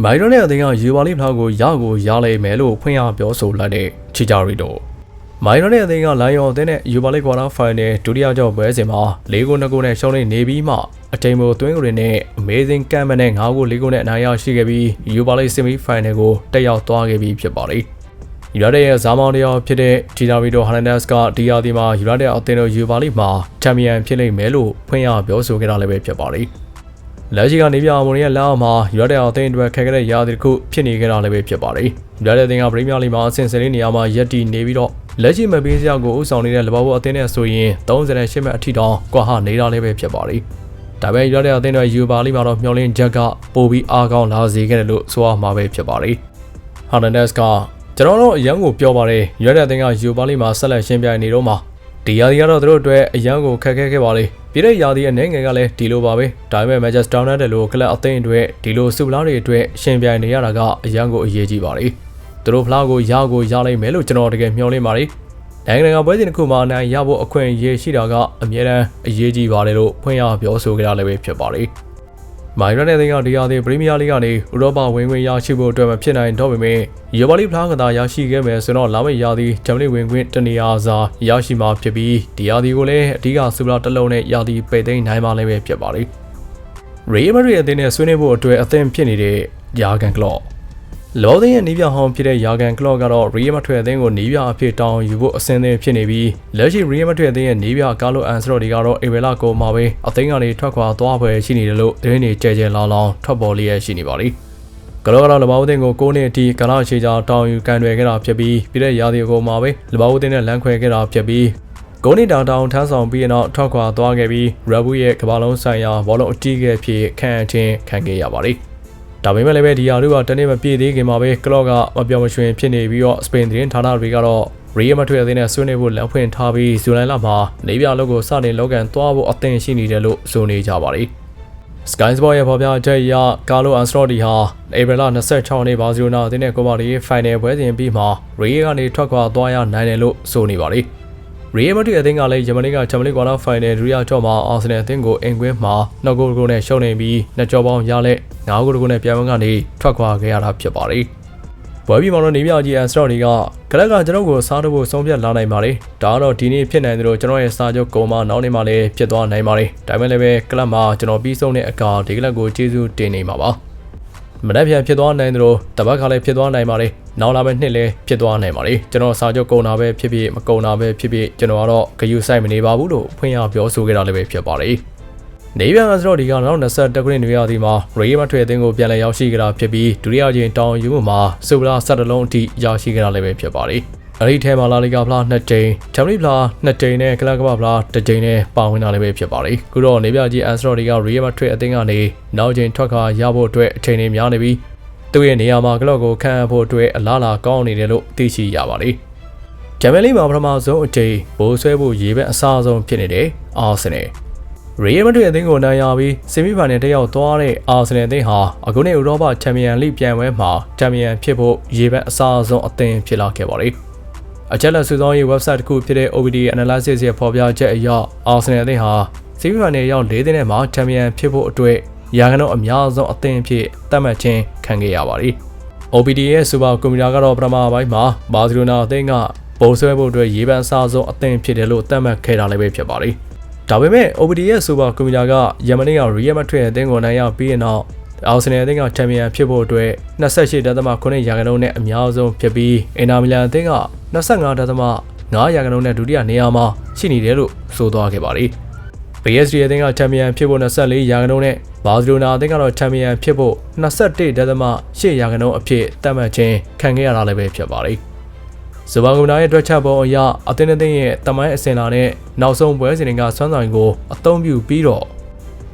မိုင်ရိုနဲ့အသင်းကယူပါလိဖလားကိုရကိုရလိမ့်မယ်လို့ဖွင့်ရပြောဆိုလိုက်တဲ့ချီဂျာရီတိုမိုင်ရိုနဲ့အသင်းကလိုင်ယော်အသင်းနဲ့ယူပါလိကွာတာဖိုင်နယ်ဒုတိယကြောပွဲစဉ်မှာ၄ဂိုး၂ဂိုးနဲ့ရှုံးနေနေပြီးမှအတိမ်မိုသွင်းကိုတွေနဲ့ Amazing ကမ်မနဲ့၅ဂိုး၄ဂိုးနဲ့အနိုင်ရရှိခဲ့ပြီးယူပါလိဆီမီဖိုင်နယ်ကိုတက်ရောက်သွားခဲ့ပြီးဖြစ်ပါတယ်ယူနိုက်တက်ရဲ့ဇာမောင်တယောက်ဖြစ်တဲ့ဂျီနာဗီတိုဟာနန်ဒက်စ်ကဒီယာဒီမှာယူနိုက်တက်အသင်းတို့ယူပါလိမှာချန်ပီယံဖြစ်လိမ့်မယ်လို့ဖွင့်ရပြောဆိုခဲ့တာလည်းပဲဖြစ်ပါတယ်။ လက်ရှိကနေပြအမွန်ရဲ့လက်အောက်မှာယူနိုက်တက်အသင်းအတွက်ခက်ခဲတဲ့ရာသီတစ်ခုဖြစ်နေကြတာလည်းပဲဖြစ်ပါတယ်။ယူနိုက်တက်အသင်းကပရီးမီးယားလိမှာအဆင့်ဆယ်လေးနေရာမှာရပ်တည်နေပြီးတော့လက်ရှိမပေးစရာကိုဥဆောင်နေတဲ့လဘောဘောအသင်းနဲ့ဆိုရင်38မှတ်အထိတောင်ကွာဟနေတာလည်းပဲဖြစ်ပါတယ်။ဒါပေမဲ့ယူနိုက်တက်အသင်းတို့ယူပါလိမှာတော့မျှော်လင့်ချက်ကပိုပြီးအားကောင်းလာစေခဲ့တယ်လို့ဆိုရမှာပဲဖြစ်ပါတယ်။ဟာနန်ဒက်စ်ကကျွန်တော်တို့အရန်ကိုပြောပါတယ်ရွက်တဲ့အသင်းကယူပါလိမှာဆက်လက်ရှင်းပြနေတော့မှာဒီယာဒီကတော့သူတို့အတွက်အရန်ကိုခက်ခဲခဲ့ပါလေ ပြည်တဲ့ယာဒီအနေငယ်ကလည်းဒီလိုပါပဲဒါပေမဲ့ Manchester United လို့ကလပ်အသင်းအတွက်ဒီလိုစူပလာတွေအတွက်ရှင်းပြနေရတာကအရန်ကိုအရေးကြီးပါလေသူတို့ဖလားကိုရကိုရလိုက်မယ်လို့ကျွန်တော်တကယ်မျှော်လင့်ပါတယ်နိုင်ငံတကာပွဲစဉ်တစ်ခုမှာအနိုင်ရဖို့အခွင့်အရေးရှိတာကအများတန်းအရေးကြီးပါတယ်လို့ဖွင့်ရပြောဆိုကြတာလည်းပဲဖြစ်ပါတယ် မိုင်ရတဲ့တဲ့ကဒီယာသည်ပရီးမီးယားလိကနေဥရောပဝင်ခွင့်ရရှိဖို့အတွက်မဖြစ်နိုင်တော့ပေမဲ့ယူပါလိဖလားကစားရရှိခဲ့မယ်ဆိုတော့လာမယ့်ရာသီဂျမနီဝင်ခွင့်တနေရာစာရရှိမှာဖြစ်ပြီးဒီယာသည်ကိုလည်းအဓိကစူပလာတစ်လုံးနဲ့ရာသီပိတ်သိမ်းနိုင်မှာလည်းပဲဖြစ်ပါလိမ့်ရေမရီအသင်းနဲ့ဆွေးနွေးဖို့အတွက်အသင်းဖြစ်နေတဲ့ယာဂန်ကလော့ လောသင်းရဲ့နီးပြဟောင်းဖြစ်တဲ့ယာဂန်ကလော့ကတော့ရီယမထွေအသင်းကိုနီးပြအဖြစ်တောင်းယူဖို့အဆင်သင့်ဖြစ်နေပြီးလက်ရှိရီယမထွေအသင်းရဲ့နီးပြကာလိုအန်စရော့ဒီကတော့အေဗယ်လာကိုမှာပဲအသင်းကနေထွက်ခွာသွားဖွယ်ရှိနေတယ်လို့သတင်းတွေကြဲကြဲလောင်လောင်ထွက်ပေါ်လျက်ရှိနေပါလိမ့်ကလောကတော့လဘောက်တင်ကို9နှစ်အထိကလာချေချာတောင်းယူကန်တွေခဲ့တာဖြစ်ပြီးပြည်တဲ့ရာသီကိုမှာပဲလဘောက်တင်နဲ့လမ်းခွဲခဲ့တာဖြစ်ပြီးဂိုးနီတောင်တောင်ထမ်းဆောင်ပြီးနောက်ထွက်ခွာသွားခဲ့ပြီးရဘူးရဲ့ကမ္ဘာလုံးဆိုင်ရာဘောလုံးအတီးကဲဖြစ်ခန့်အထင်းခံခဲ့ရပါလိမ့် ဒါပေမဲ့လည်းပဲဒီယာတို့ကတနေ့မပြည့်သေးခင်မှာပဲကလော့ကမပြောင်းမရွှင်ဖြစ်နေပြီးတော့စပိန်သတင်းဌာနတွေကတော့ရီယမထွေအသင်းနဲ့ဆွေးနွေးဖို့လမ်းဖွင့်ထားပြီးဇူလိုင်လမှာနေပြလောက်ကိုစတင်လောကန်သွားဖို့အသင့်ရှိနေတယ်လို့ဆိုနေကြပါတယ်။ Sky Sport ရဲ့ဖော်ပြချက်အရကာလိုအန်စလော့ဒီဟာဧပြီလ26ရက်နေ့ဘာစီလိုနာအသင်းနဲ့ကိုပါဒီဖိုင်နယ်ပွဲစဉ်ပြီးမှရီယကနေထွက်ခွာသွားရနိုင်တယ်လို့ဆိုနေပါတယ်။ ရီယယ်မက်ဒရစ်အသင်းကလည်းယမန်နေ့ကချန်ပီယံလိကွာတာဖိုင်နယ်ဒုတိယကြောမှာအာဆင်နယ်အသင်းကိုအင်ကွင်းမှာနှစ်ဂိုးကိုနဲ့ရှုံးနေပြီးနှစ်ကြောပေါင်းရလက်၅ဂိုးကိုနဲ့ပြန်မကနေထွက်ခွာခဲ့ရတာဖြစ်ပါတယ်။ပွဲပြီးမှတော့နေပြကြီးအန်စတော်ဒီကကလပ်ကကျွန်တော်ကိုစားတော့ဖို့ဆုံးဖြတ်လာနိုင်ပါတယ်။ဒါကတော့ဒီနေ့ဖြစ်နိုင်တယ်လို့ကျွန်တော်ရဲ့စာချုပ်ကုံမနောက်နေ့မှလည်းဖြစ်သွားနိုင်ပါတယ်။ဒါပေမဲ့လည်းပဲကလပ်မှာကျွန်တော်ပြီးဆုံးတဲ့အကာဒီကလပ်ကိုကျေးဇူးတင်နေမှာပါ။ မနက်ဖြန်ဖြစ်သွားနိုင်သလိုတပတ်ခါလည်းဖြစ်သွားနိုင်ပါတယ်။နောက်လာမယ့်နှစ်လည်းဖြစ်သွားနိုင်ပါတယ်။ကျွန်တော်စာချုပ်ကုန်တာပဲဖြစ်ဖြစ်မကုန်တာပဲဖြစ်ဖြစ်ကျွန်တော်ကတော့ဂယုစိုက်မနေပါဘူးလို့ဖွင့်ရပြောဆိုခဲ့တာလည်းပဲဖြစ်ပါတယ်။နေပြန်ကဆိုတော့ဒီကနောက်22ခုနှစ်နေရာဒီမှာရေမထွေအသင်းကိုပြန်လည်ရောက်ရှိကြတာဖြစ်ပြီးဒုတိယကြိမ်တောင်ယူမှုမှာစူပလာ17လုံးအထိရရှိကြတာလည်းပဲဖြစ်ပါတယ်။ အဲ့ဒီထဲမှာလာလီဂါဖလား2ကြိမ်ချန်ပီယံဖလား2ကြိမ်နဲ့ကလပ်ကမ္ဘာဖလား1ကြိမ်နဲ့ပါဝင်တာလည်းပဲဖြစ်ပါတယ်။ခုတော့နေပြကြီးအန်စတော်ဒီကရီယမထွေအသင်းကနေနောက်ကြိမ်ထွက်ခွာရဖို့အတွက်အချိန်တွေများနေပြီးသူ့ရဲ့နေရာမှာကလော့ကိုခန့်အပ်ဖို့အတွက်အလားအလာကောင်းနေတယ်လို့သိရှိရပါတယ်။ဂျမန်လီမှာပထမဆုံးအကြိမ်ဘိုးဆွဲဖို့ရေဘက်အစားဆုံးဖြစ်နေတဲ့အာဆင်နယ်ရီယယ်မက်ဒရစ်အသင်းကိုနိုင်ရပြီးဆီမီဖိုင်နယ်တက်ရောက်သွားတဲ့အာဆင်နယ်အသင်းဟာအခုနှစ်ဥရောပချန်ပီယံလိပြိုင်ပွဲမှာချန်ပီယံဖြစ်ဖို့ရေဘက်အစားဆုံးအသင်းဖြစ်လာခဲ့ပါတယ်။ အချက်လက်စုဆောင်းရေး website တစ်ခုဖြစ်တဲ့ OBD Analysis ရဲ့ဖော်ပြချက်အရအာဆင်နယ်အသင်းဟာဆီမီဖိုင်နယ်ရောက်၄သင်းနဲ့မှချန်ပီယံဖြစ်ဖို့အတွက်ရာခိုင်နှုန်းအများဆုံးအသင်းအဖြစ်သတ်မှတ်ခြင်းခံခဲ့ရပါတယ်။ OBD ရဲ့စူပါကွန်ပျူတာကတော့ပထမပိုင်းမှာဘာစီလိုနာအသင်းကပုံဆွဲဖို့အတွက်ရေပန်းအစားဆုံးအသင်းဖြစ်တယ်လို့သတ်မှတ်ခဲ့တာလည်းပဲဖြစ်ပါတယ်။ဒါပေမဲ့ OBD ရဲ့စူပါကွန်ပျူတာကယမနေ့ကရီယယ်မက်ထရစ်အသင်းကိုနိုင်ရပြီးရင်တော့အော်ဆင်နယ်အသင်းကချန်ပီယံဖြစ်ဖို့အတွက်28.9ရာခိုင်နှုန်းနဲ့အများဆုံးဖြစ်ပြီးအင်တာမီလန်အသင်းက 25.9ရာခိုင်နှုန်းနဲ့ဒုတိယနေရာမှာရှိနေတယ်လို့ဆိုသွားခဲ့ပါတယ်။ PSG အသင်းကချန်ပီယံဖြစ်ဖို့24ရာခိုင်နှုန်းနဲ့ဘာစီလိုနာအသင်းကတော့ချန်ပီယံဖြစ်ဖို့21.8ရာခိုင်နှုန်းအဖြစ်သတ်မှတ်ခြင်းခံခဲ့ရတာလည်းပဲဖြစ်ပါတယ်။ဇဘာဂုနာရဲ့တွက်ချက်ပုံအရအသင်းအသင်းရဲ့တမိုင်းအစင်လာနဲ့နောက်ဆုံးပွဲစဉ်တွေကဆွမ်းဆောင်ကိုအသုံးပြုပြီးတော့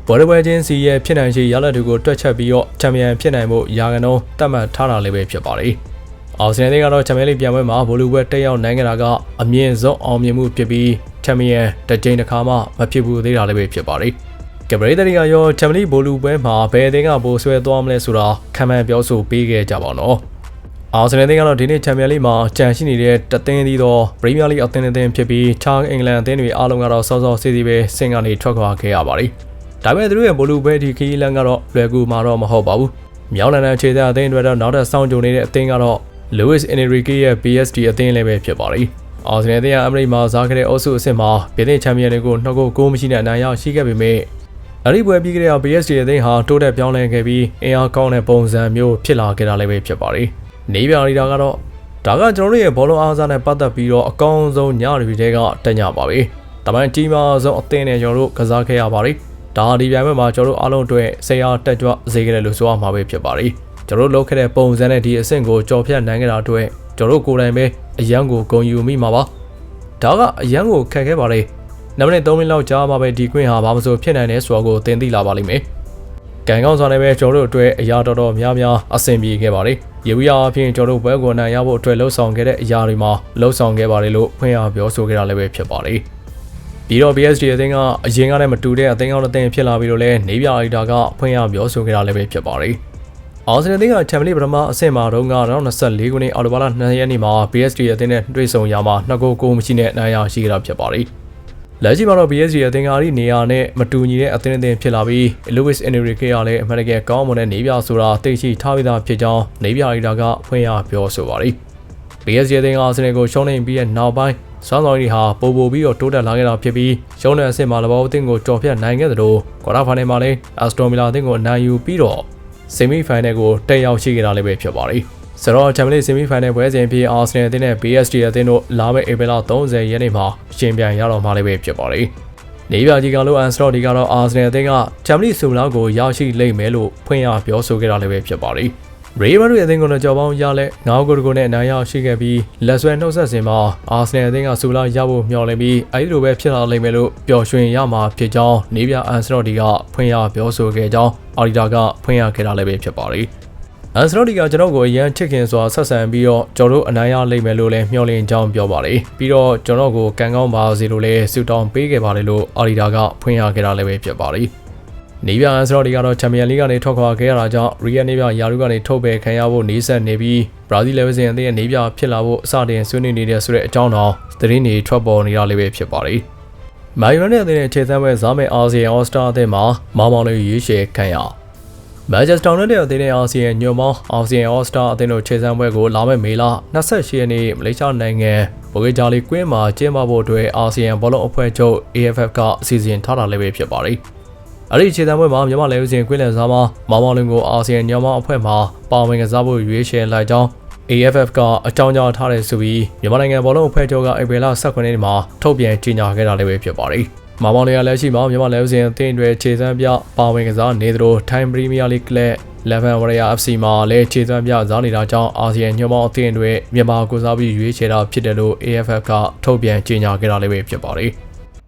ဘော်ဒပွဲချင်းစီရဲ့ဖြစ်နိုင်ခြေရလဒ်တွေကိုတွက်ချက်ပြီးတော့ချန်ပီယံဖြစ်နိုင်ဖို့ရာခိုင်နှုန်းသတ်မှတ်ထားတာလည်းပဲဖြစ်ပါတယ်။ အော်စနယ်ကတော့ချန်ပီယံလိပြန်ပွဲမှာဗိုလ်လူပွဲတက်ရောက်နိုင်ကြတာကအမြင့်ဆုံးအောင်မြင်မှုဖြစ်ပြီးချန်ပီယံတစ်ကြိမ်တစ်ခါမှမဖြစ်ဘူးသေးတာလည်းပဲဖြစ်ပါတယ်။ကပရိသတ်တွေကရောချန်ပီယံဘိုလူပွဲမှာဘယ်အသင်းကဘိုးဆွဲသွားမလဲဆိုတာခံမှန်းပြောဆိုပေးခဲ့ကြပါတော့။အာဆင်နယ်အသင်းကတော့ဒီနေ့ချန်ပီယံလိမှာကြံရှိနေတဲ့တသင်းသီးသောပရီးမီးယားလိအသင်းအသင်းဖြစ်ပြီးချားအင်္ဂလန်အသင်းတွေအားလုံးကတော့စောစောစီးစီးပဲဆင်ကနေထွက်ခွာခဲ့ရပါတယ်။ဒါပေမဲ့သူတို့ရဲ့ဘိုလူပွဲဒီခီးလန်ကတော့လွယ်ကူမှာတော့မဟုတ်ပါဘူး။မြောက်လန်ဒန်ခြေသားအသင်းအတွက်တော့နောက်ထပ်စောင့်ကြိုနေတဲ့အသင်းကတော့ Luis Enrique ရဲ့ PSG အသင်းလည်းပဲဖြစ်ပါတယ်။အာဆင်နယ်အသင်းကအမရိမှာစားခဲ့တဲ့အုပ်စုအဆင့်မှာပြည်သစ်ချန်ပီယံတွေကိုနှစ်ဂိုးကိုမရှိတဲ့အနိုင်ရရှိခဲ့ပေမဲ့အဲ့ဒီပွဲပြီးကြတဲ့ PSG အသင်းဟာတိုးတက်ပြောင်းလဲခဲ့ပြီးအင်အားကောင်းတဲ့ပုံစံမျိုးဖြစ်လာခဲ့တာလည်းပဲဖြစ်ပါတယ်။နေပြရီတာကတော့ဒါကကျွန်တော်တို့ရဲ့ဘောလုံးအားစားနဲ့ပတ်သက်ပြီးတော့အကောင်းဆုံးညရီတွေကတက်ညပါပဲ။တမန်ကြီးမားဆုံးအသင်းနဲ့ကျွန်တော်တို့ကစားခဲ့ရပါတယ်။ဒါဒီပြိုင်ပွဲမှာကျွန်တော်တို့အားလုံးအတွက်ဆရာတက်ကြွစေခဲ့တယ်လို့ဆိုရမှာပဲဖြစ်ပါတယ်။ ကျွန်တော်တို့လုပ်ခဲ့တဲ့ပုံစံနဲ့ဒီအဆင့်ကိုကြော်ဖြတ်နိုင်ခဲ့တာအတွက်ကျွန်တော်တို့ကိုယ်တိုင်ပဲအရန်ကိုဂုဏ်ယူမိမှာပါ။ဒါကအရန်ကိုခက်ခဲပါတယ်။နောက်မိနစ်3မိနစ်လောက်ကြာမှပဲဒီကွင်းဟာဘာမှမဆိုဖြစ်နိုင်တယ်ဆိုတာကိုသင်သိလာပါလိမ့်မယ်။ကံကောင်းစွာနဲ့ပဲကျွန်တော်တို့အတွက်အရာတော်တော်များများအဆင်ပြေခဲ့ပါတယ်။ရေဝီယာအဖြစ်ကျွန်တော်တို့ဘွဲကိုနိုင်ရဖို့အတွက်လှုပ်ဆောင်ခဲ့တဲ့အရာတွေမှာလှုပ်ဆောင်ခဲ့ပါတယ်လို့ဖွင့်ရပြောဆိုခဲ့တာလည်းပဲဖြစ်ပါတယ်။ပြီးတော့ PSG အသင်းကအရင်ကလည်းမတူတဲ့အသင်းကောင်းအသင်းဖြစ်လာပြီးတော့လဲနေပြအိုက်တာကဖွင့်ရပြောဆိုခဲ့တာလည်းပဲဖြစ်ပါတယ်။ အာဆင်နယ်အသင်းကချန်ပီယံပထမအဆင့်မှာတော့2024ခုနှစ်အောက်တိုဘာလ2ရက်နေ့မှာ PSG အသင်းနဲ့တွေ့ဆုံရမှာနှစ်ဂိုးကိုမရှိနဲ့နိုင်ရရှိခဲ့တာဖြစ်ပါတယ်။လက်ရှိမှာတော့ PSG အသင်းကဒီနေရာနဲ့မတူညီတဲ့အသင်းအသင်းဖြစ်လာပြီး Luis Enrique ကလည်းအမေရိကန်ကောင်းမွန်တဲ့နေပြဆိုတာသိရှိထားပြီးသားဖြစ်ကြောင်းနေပြရီတာကဖွင့်ရပြောဆိုပါတယ်။ PSG အသင်းကအာဆင်နယ်ကိုရှုံးနေပြီးတဲ့နောက်ပိုင်းစွမ်းဆောင်ရည်ဟာပိုပိုပြီးတော့တိုးတက်လာခဲ့တာဖြစ်ပြီးရှုံးတဲ့အဆင့်မှာလည်းဘောအသင်းကိုကြော်ဖြတ်နိုင်ခဲ့သလိုကွာတာဖိုင်နယ်မှာလည်း Aston Villa အသင်းကိုအနိုင်ယူပြီးတော့ ဆီမီဖိုင်နယ်ကိုတက်ရောက်ရှိခဲ့တာလည်းပဲဖြစ်ပါတယ်။ဆိုတော့ချန်ပီယံလိဆီမီဖိုင်နယ်ပွဲစဉ်ဖြစ်အာဆင်နယ်အသင်းနဲ့ PSG အသင်းတို့လာမယ့်ဧပြီလ30ရက်နေ့မှာရှင်ပြိုင်ရတော့မှာလည်းပဲဖြစ်ပါတယ်။နေပြကြီးကလို့အန်စလော့ဒီကတော့အာဆင်နယ်အသင်းကချန်ပီယံလိဆူလာကိုရရှိလိမ့်မယ်လို့ဖွင့်ရပြောဆိုခဲ့တာလည်းပဲဖြစ်ပါတယ်။ ရေဘာရီအသင်းကတော့ကြော်ပေါင်းရလက်9ဂိုးတကူနဲ့အနိုင်ရရှိခဲ့ပြီးလက်ဆွဲနှုတ်ဆက်စဉ်မှာအာဆင်နယ်အသင်းကဆူလာရဖို့မျှော်လင့်ပြီးအဲဒီလိုပဲဖြစ်လာလိမ့်မယ်လို့ပျော်ရွှင်ရမှာဖြစ်ကြောင်းနေပြအန်စလော့ဒီကဖွင့်ရပြောဆိုခဲ့ကြောင်းအော်ဒီတာကဖွင့်ရခဲ့တာလည်းပဲဖြစ်ပါတယ်။အန်စလော့ဒီကကျွန်တော်ကိုအရန်ချစ်ခင်စွာဆက်ဆံပြီးတော့ကျွန်တော်တို့အနိုင်ရလိမ့်မယ်လို့လည်းမျှော်လင့်ကြောင်းပြောပါတယ်။ပြီးတော့ကျွန်တော်ကိုကံကောင်းပါစေလို့လည်းဆုတောင်းပေးခဲ့ပါတယ်လို့အော်ဒီတာကဖွင့်ရခဲ့တာလည်းပဲဖြစ်ပါတယ်။ နေပြအန်စလော့ဒီကတော့ချန်ပီယံလိကနေထွက်ခွာခဲ့ရတာကြောင့်ရီယယ်နေပြယာရုကနေထုတ်ပယ်ခံရဖို့နေဆက်နေပြီးဘရာဇီးလေဗစင်အသင်းရဲ့နေပြဖြစ်လာဖို့အစတင်ဆွေးနွေးနေတဲ့ဆိုတဲ့အကြောင်းတော့သတင်းတွေထွက်ပေါ်နေတာလေးပဲဖြစ်ပါတယ်။မိုင်ရန်နဲ့အသင်းရဲ့ခြေစမ်းပွဲဇာမယ်အာဆီယံအော်စတာအသင်းမှာမောင်မောင်လေးရွေးချယ်ခံရမန်ချက်စတာယူနိုက်တက်အသင်းနဲ့အာဆီယံညွန်မောင်းအာဆီယံအော်စတာအသင်းတို့ခြေစမ်းပွဲကိုလာမယ့်မေလ28ရက်နေ့မလေးရှားနိုင်ငံဘော်ဂေဂျာလီကွင်းမှာကျင်းပဖို့အတွက်အာဆီယံဘောလုံးအဖွဲ့ချုပ် AFF ကအစီအစဉ်ထားတာလည်းပဲဖြစ်ပါတယ်။ အဲ့ဒီခြေတံပွဲမှာမြန်မာလဲဦးစင်ကွင်းလန်စားမှာမောင်မောင်လင်းကိုအာဆီယံညောင်းမောင်းအဖွဲ့မှပါဝင်ကစားဖို့ရွေးချယ်လိုက်ကြောင်း AFF ကအကြောင်းကြားထားတယ်ဆိုပြီးမြန်မာနိုင်ငံဘောလုံးအဖွဲ့ချုပ်ကဧပြီလ18ရက်နေ့မှာထုတ်ပြန်ကြေညာခဲ့တာလည်းပဲဖြစ်ပါတယ်။မောင်မောင်လင်းကလက်ရှိမှာမြန်မာလဲဦးစင်အသင်းတွေခြေစမ်းပြပါဝင်ကစားနေသလို Time Premier League ကလပ် Eleven Warrior FC မှာလည်းခြေစမ်းပြစားနေတာကြောင့်အာဆီယံညွှန်ပေါင်းအသင်းတွေမြန်မာကိုစားပြီးရွေးချယ်တာဖြစ်တယ်လို့ AFF ကထုတ်ပြန်ကြေညာခဲ့တာလည်းပဲဖြစ်ပါတယ်။